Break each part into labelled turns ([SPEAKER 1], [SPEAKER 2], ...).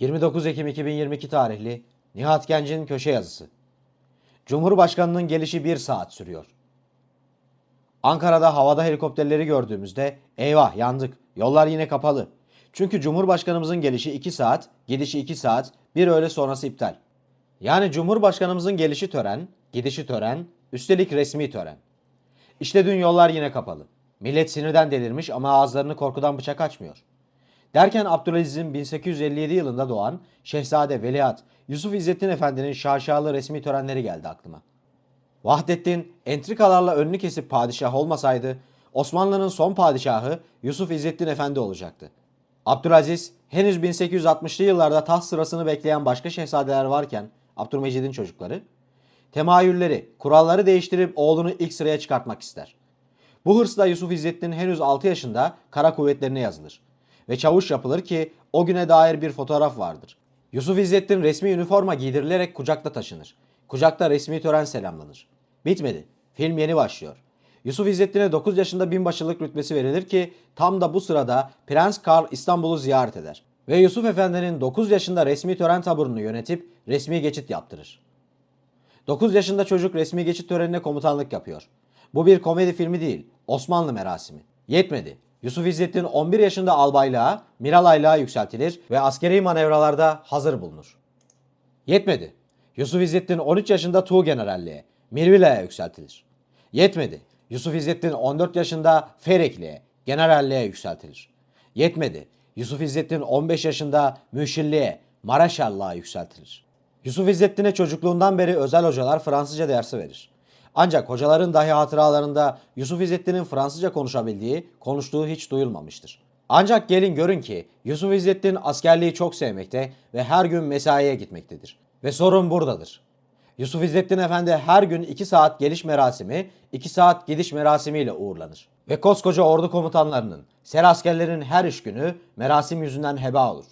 [SPEAKER 1] 29 Ekim 2022 tarihli Nihat Genç'in köşe yazısı. Cumhurbaşkanının gelişi bir saat sürüyor. Ankara'da havada helikopterleri gördüğümüzde eyvah yandık yollar yine kapalı. Çünkü Cumhurbaşkanımızın gelişi 2 saat, gidişi 2 saat, bir öğle sonrası iptal. Yani Cumhurbaşkanımızın gelişi tören, gidişi tören, üstelik resmi tören. İşte dün yollar yine kapalı. Millet sinirden delirmiş ama ağızlarını korkudan bıçak açmıyor. Derken Abdülaziz'in 1857 yılında doğan Şehzade Veliaht Yusuf İzzettin Efendi'nin şaşalı resmi törenleri geldi aklıma. Vahdettin entrikalarla önünü kesip padişah olmasaydı Osmanlı'nın son padişahı Yusuf İzzettin Efendi olacaktı. Abdülaziz henüz 1860'lı yıllarda taht sırasını bekleyen başka şehzadeler varken Abdülmecid'in çocukları temayülleri, kuralları değiştirip oğlunu ilk sıraya çıkartmak ister. Bu hırsla Yusuf İzzettin henüz 6 yaşında kara kuvvetlerine yazılır. Ve çavuş yapılır ki o güne dair bir fotoğraf vardır. Yusuf İzzettin resmi üniforma giydirilerek kucakta taşınır. Kucakta resmi tören selamlanır. Bitmedi. Film yeni başlıyor. Yusuf İzzettin'e 9 yaşında binbaşılık rütbesi verilir ki tam da bu sırada Prens Karl İstanbul'u ziyaret eder. Ve Yusuf Efendi'nin 9 yaşında resmi tören taburunu yönetip resmi geçit yaptırır. 9 yaşında çocuk resmi geçit törenine komutanlık yapıyor. Bu bir komedi filmi değil, Osmanlı merasimi. Yetmedi. Yusuf İzzettin 11 yaşında albaylığa, miralaylığa yükseltilir ve askeri manevralarda hazır bulunur. Yetmedi. Yusuf İzzettin 13 yaşında Tuğ Generalliğe, Mirvila'ya yükseltilir. Yetmedi. Yusuf İzzettin 14 yaşında Ferekli'ye, Generalliğe yükseltilir. Yetmedi. Yusuf İzzettin 15 yaşında Müşirliğe, Maraşallığa yükseltilir. Yusuf İzzettin'e çocukluğundan beri özel hocalar Fransızca dersi verir. Ancak hocaların dahi hatıralarında Yusuf İzzettin'in Fransızca konuşabildiği, konuştuğu hiç duyulmamıştır. Ancak gelin görün ki Yusuf İzzettin askerliği çok sevmekte ve her gün mesaiye gitmektedir. Ve sorun buradadır. Yusuf İzzettin Efendi her gün 2 saat geliş merasimi, 2 saat gidiş merasimiyle uğurlanır. Ve koskoca ordu komutanlarının, ser askerlerin her iş günü merasim yüzünden heba olur.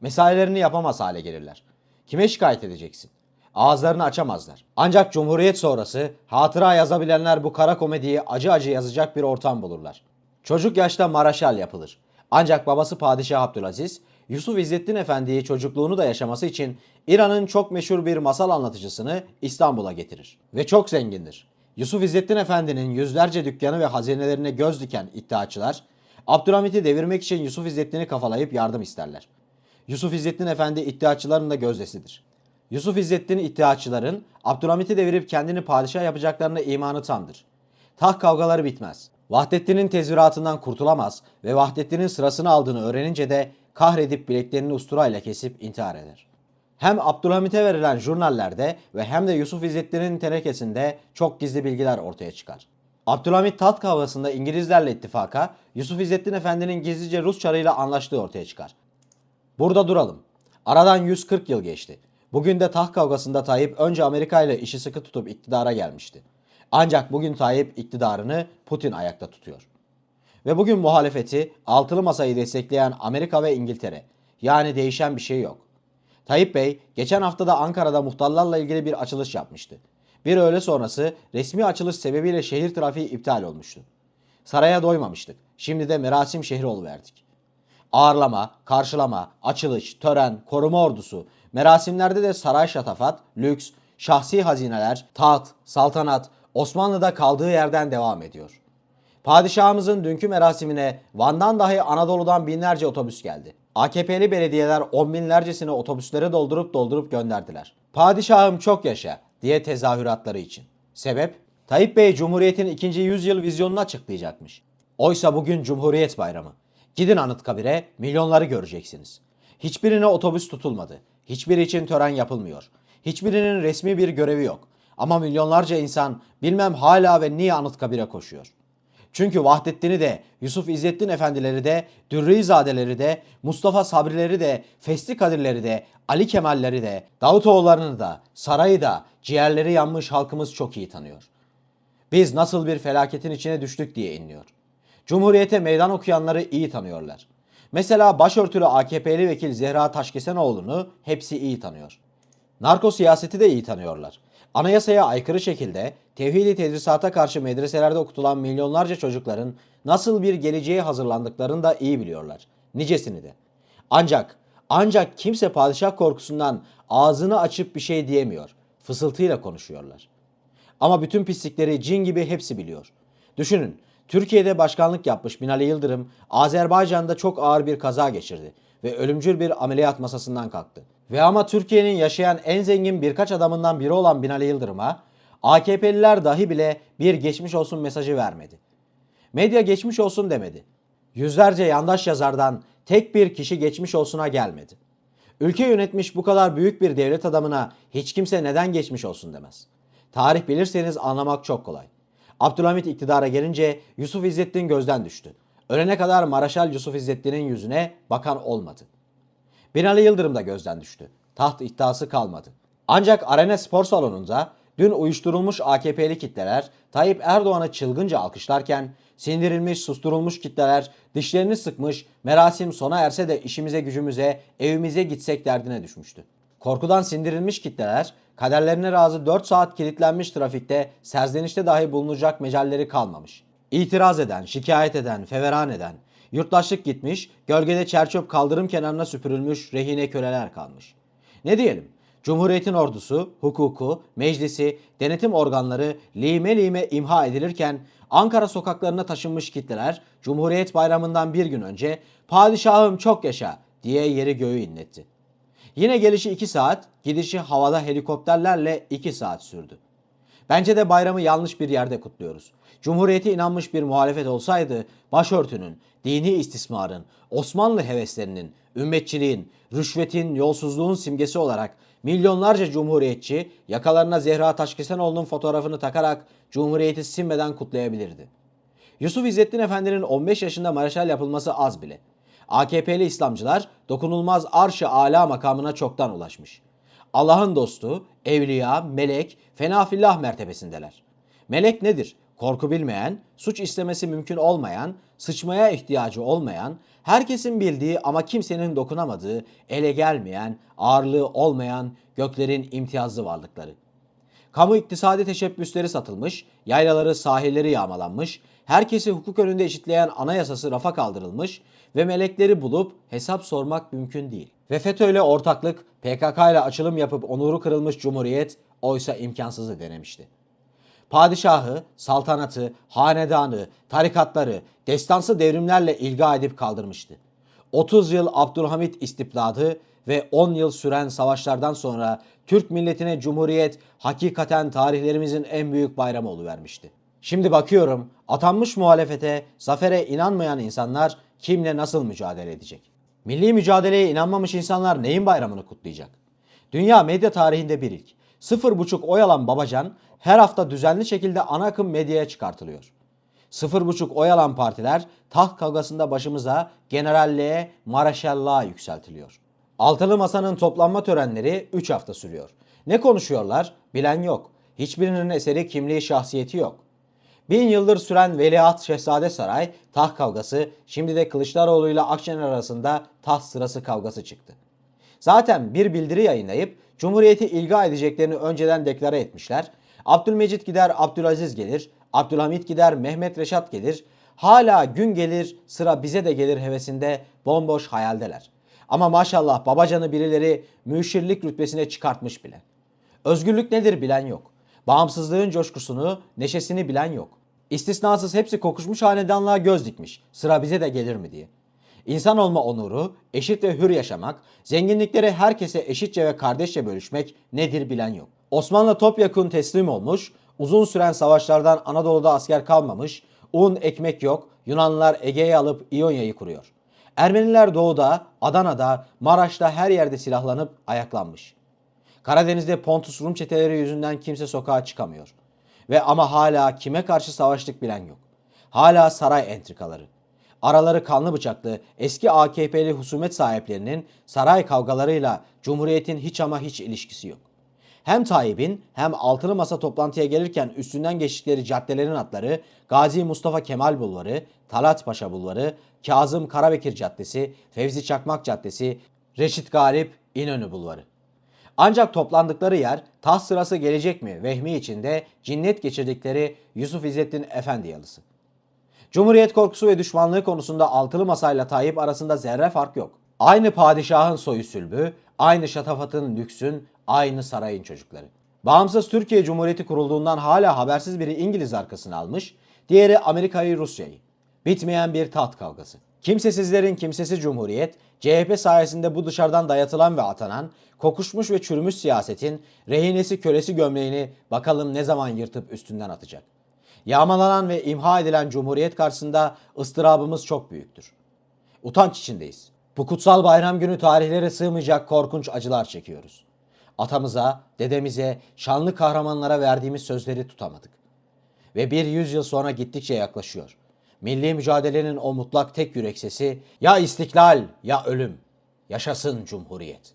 [SPEAKER 1] Mesailerini yapamaz hale gelirler. Kime şikayet edeceksin? Ağızlarını açamazlar. Ancak Cumhuriyet sonrası hatıra yazabilenler bu kara komediyi acı acı yazacak bir ortam bulurlar. Çocuk yaşta Maraşal yapılır. Ancak babası Padişah Abdülaziz, Yusuf İzzettin Efendi'yi çocukluğunu da yaşaması için İran'ın çok meşhur bir masal anlatıcısını İstanbul'a getirir. Ve çok zengindir. Yusuf İzzettin Efendi'nin yüzlerce dükkanı ve hazinelerine göz diken iddiaçılar, Abdülhamit'i devirmek için Yusuf İzzettin'i kafalayıp yardım isterler. Yusuf İzzettin Efendi iddiaçıların da gözdesidir. Yusuf İzzettin iddiaçıların Abdülhamit'i devirip kendini padişah yapacaklarına imanı tamdır. Taht kavgaları bitmez. Vahdettin'in tezviratından kurtulamaz ve Vahdettin'in sırasını aldığını öğrenince de kahredip bileklerini usturayla kesip intihar eder. Hem Abdülhamit'e verilen jurnallerde ve hem de Yusuf İzzettin'in tenekesinde çok gizli bilgiler ortaya çıkar. Abdülhamit taht kavgasında İngilizlerle ittifaka, Yusuf İzzettin Efendi'nin gizlice Rus çarıyla anlaştığı ortaya çıkar. Burada duralım. Aradan 140 yıl geçti. Bugün de taht kavgasında Tayyip önce Amerika ile işi sıkı tutup iktidara gelmişti. Ancak bugün Tayyip iktidarını Putin ayakta tutuyor. Ve bugün muhalefeti altılı masayı destekleyen Amerika ve İngiltere. Yani değişen bir şey yok. Tayyip Bey geçen haftada Ankara'da muhtarlarla ilgili bir açılış yapmıştı. Bir öğle sonrası resmi açılış sebebiyle şehir trafiği iptal olmuştu. Saraya doymamıştık. Şimdi de merasim şehri oluverdik. Ağırlama, karşılama, açılış, tören, koruma ordusu, merasimlerde de saray şatafat, lüks, şahsi hazineler, taht, saltanat Osmanlı'da kaldığı yerden devam ediyor. Padişahımızın dünkü merasimine Van'dan dahi Anadolu'dan binlerce otobüs geldi. AKP'li belediyeler on binlercesini otobüslere doldurup doldurup gönderdiler. Padişahım çok yaşa diye tezahüratları için. Sebep? Tayyip Bey Cumhuriyet'in ikinci yüzyıl vizyonunu açıklayacakmış. Oysa bugün Cumhuriyet Bayramı. Gidin Anıtkabir'e milyonları göreceksiniz. Hiçbirine otobüs tutulmadı. Hiçbiri için tören yapılmıyor. Hiçbirinin resmi bir görevi yok. Ama milyonlarca insan bilmem hala ve niye Anıtkabir'e koşuyor. Çünkü Vahdettin'i de, Yusuf İzzettin Efendileri de, Dürrizadeleri de, Mustafa Sabrileri de, Fesli Kadirleri de, Ali Kemalleri de, Davutoğullarını da, sarayı da, ciğerleri yanmış halkımız çok iyi tanıyor. Biz nasıl bir felaketin içine düştük diye inliyor. Cumhuriyete meydan okuyanları iyi tanıyorlar. Mesela başörtülü AKP'li vekil Zehra Taşkesenoğlu'nu hepsi iyi tanıyor. Narko siyaseti de iyi tanıyorlar. Anayasaya aykırı şekilde tevhidi tedrisata karşı medreselerde okutulan milyonlarca çocukların nasıl bir geleceğe hazırlandıklarını da iyi biliyorlar. Nicesini de. Ancak Ancak kimse padişah korkusundan ağzını açıp bir şey diyemiyor. Fısıltıyla konuşuyorlar. Ama bütün pislikleri cin gibi hepsi biliyor. Düşünün, Türkiye'de başkanlık yapmış Binali Yıldırım, Azerbaycan'da çok ağır bir kaza geçirdi ve ölümcül bir ameliyat masasından kalktı. Ve ama Türkiye'nin yaşayan en zengin birkaç adamından biri olan Binali Yıldırım'a AKP'liler dahi bile bir geçmiş olsun mesajı vermedi. Medya geçmiş olsun demedi. Yüzlerce yandaş yazardan tek bir kişi geçmiş olsuna gelmedi. Ülke yönetmiş bu kadar büyük bir devlet adamına hiç kimse neden geçmiş olsun demez. Tarih bilirseniz anlamak çok kolay. Abdülhamit iktidara gelince Yusuf İzzettin gözden düştü. Ölene kadar Maraşal Yusuf İzzettin'in yüzüne bakan olmadı. Binali Yıldırım da gözden düştü. Taht iddiası kalmadı. Ancak Arena Spor Salonu'nda dün uyuşturulmuş AKP'li kitleler Tayyip Erdoğan'ı çılgınca alkışlarken sindirilmiş, susturulmuş kitleler dişlerini sıkmış, merasim sona erse de işimize gücümüze, evimize gitsek derdine düşmüştü. Korkudan sindirilmiş kitleler kaderlerine razı 4 saat kilitlenmiş trafikte serzenişte dahi bulunacak mecalleri kalmamış. İtiraz eden, şikayet eden, feveran eden, yurttaşlık gitmiş, gölgede çerçöp kaldırım kenarına süpürülmüş rehine köleler kalmış. Ne diyelim? Cumhuriyetin ordusu, hukuku, meclisi, denetim organları lime lime imha edilirken Ankara sokaklarına taşınmış kitleler Cumhuriyet Bayramı'ndan bir gün önce padişahım çok yaşa diye yeri göğü inletti. Yine gelişi 2 saat, gidişi havada helikopterlerle 2 saat sürdü. Bence de bayramı yanlış bir yerde kutluyoruz. Cumhuriyete inanmış bir muhalefet olsaydı başörtünün, dini istismarın, Osmanlı heveslerinin, ümmetçiliğin, rüşvetin, yolsuzluğun simgesi olarak milyonlarca cumhuriyetçi yakalarına Zehra Taşkesenoğlu'nun fotoğrafını takarak Cumhuriyeti sinmeden kutlayabilirdi. Yusuf İzzettin Efendi'nin 15 yaşında mareşal yapılması az bile. AKP'li İslamcılar dokunulmaz arş-ı ala makamına çoktan ulaşmış. Allah'ın dostu, evliya, melek, fenafillah mertebesindeler. Melek nedir? Korku bilmeyen, suç istemesi mümkün olmayan, sıçmaya ihtiyacı olmayan, herkesin bildiği ama kimsenin dokunamadığı, ele gelmeyen, ağırlığı olmayan göklerin imtiyazlı varlıkları. Kamu iktisadi teşebbüsleri satılmış, yaylaları, sahilleri yağmalanmış, herkesi hukuk önünde eşitleyen anayasası rafa kaldırılmış ve melekleri bulup hesap sormak mümkün değil. Ve FETÖ ortaklık, PKK ile açılım yapıp onuru kırılmış cumhuriyet oysa imkansızı denemişti. Padişahı, saltanatı, hanedanı, tarikatları, destansı devrimlerle ilga edip kaldırmıştı. 30 yıl Abdülhamit istibdadı ve 10 yıl süren savaşlardan sonra Türk milletine Cumhuriyet hakikaten tarihlerimizin en büyük bayramı oluvermişti. Şimdi bakıyorum atanmış muhalefete, zafere inanmayan insanlar kimle nasıl mücadele edecek? Milli mücadeleye inanmamış insanlar neyin bayramını kutlayacak? Dünya medya tarihinde bir ilk. Sıfır buçuk oy alan Babacan her hafta düzenli şekilde ana akım medyaya çıkartılıyor. Sıfır buçuk oy alan partiler taht kavgasında başımıza generalliğe, maraşallığa yükseltiliyor. Altılı Masa'nın toplanma törenleri 3 hafta sürüyor. Ne konuşuyorlar? Bilen yok. Hiçbirinin eseri kimliği şahsiyeti yok. Bin yıldır süren Veliaht Şehzade Saray taht kavgası şimdi de Kılıçdaroğlu ile Akşener arasında taht sırası kavgası çıktı. Zaten bir bildiri yayınlayıp Cumhuriyeti ilga edeceklerini önceden deklare etmişler. Abdülmecit gider Abdülaziz gelir, Abdülhamit gider Mehmet Reşat gelir. Hala gün gelir sıra bize de gelir hevesinde bomboş hayaldeler. Ama maşallah babacanı birileri müşirlik rütbesine çıkartmış bile. Özgürlük nedir bilen yok. Bağımsızlığın coşkusunu, neşesini bilen yok. İstisnasız hepsi kokuşmuş hanedanlığa göz dikmiş. Sıra bize de gelir mi diye. İnsan olma onuru, eşit ve hür yaşamak, zenginlikleri herkese eşitçe ve kardeşçe bölüşmek nedir bilen yok. Osmanlı topyekun teslim olmuş, uzun süren savaşlardan Anadolu'da asker kalmamış, un ekmek yok, Yunanlılar Ege'yi alıp İonya'yı kuruyor. Ermeniler doğuda, Adana'da, Maraş'ta her yerde silahlanıp ayaklanmış. Karadeniz'de Pontus Rum çeteleri yüzünden kimse sokağa çıkamıyor. Ve ama hala kime karşı savaştık bilen yok. Hala saray entrikaları. Araları kanlı bıçaklı eski AKP'li husumet sahiplerinin saray kavgalarıyla Cumhuriyet'in hiç ama hiç ilişkisi yok. Hem Tayyip'in hem altılı masa toplantıya gelirken üstünden geçtikleri caddelerin adları Gazi Mustafa Kemal Bulvarı, Talat Paşa Bulvarı, Kazım Karabekir Caddesi, Fevzi Çakmak Caddesi, Reşit Galip İnönü Bulvarı. Ancak toplandıkları yer taht sırası gelecek mi vehmi içinde cinnet geçirdikleri Yusuf İzzettin Efendi yalısı. Cumhuriyet korkusu ve düşmanlığı konusunda altılı masayla Tayyip arasında zerre fark yok. Aynı padişahın soyu sülbü, aynı şatafatın lüksün, aynı sarayın çocukları. Bağımsız Türkiye Cumhuriyeti kurulduğundan hala habersiz biri İngiliz arkasını almış, diğeri Amerika'yı Rusya'yı. Bitmeyen bir taht kavgası. Kimsesizlerin kimsesiz cumhuriyet, CHP sayesinde bu dışarıdan dayatılan ve atanan, kokuşmuş ve çürümüş siyasetin rehinesi kölesi gömleğini bakalım ne zaman yırtıp üstünden atacak. Yağmalanan ve imha edilen cumhuriyet karşısında ıstırabımız çok büyüktür. Utanç içindeyiz. Bu kutsal bayram günü tarihlere sığmayacak korkunç acılar çekiyoruz. Atamıza, dedemize, şanlı kahramanlara verdiğimiz sözleri tutamadık. Ve bir yüzyıl sonra gittikçe yaklaşıyor. Milli mücadelenin o mutlak tek yürek sesi ya istiklal ya ölüm. Yaşasın Cumhuriyet.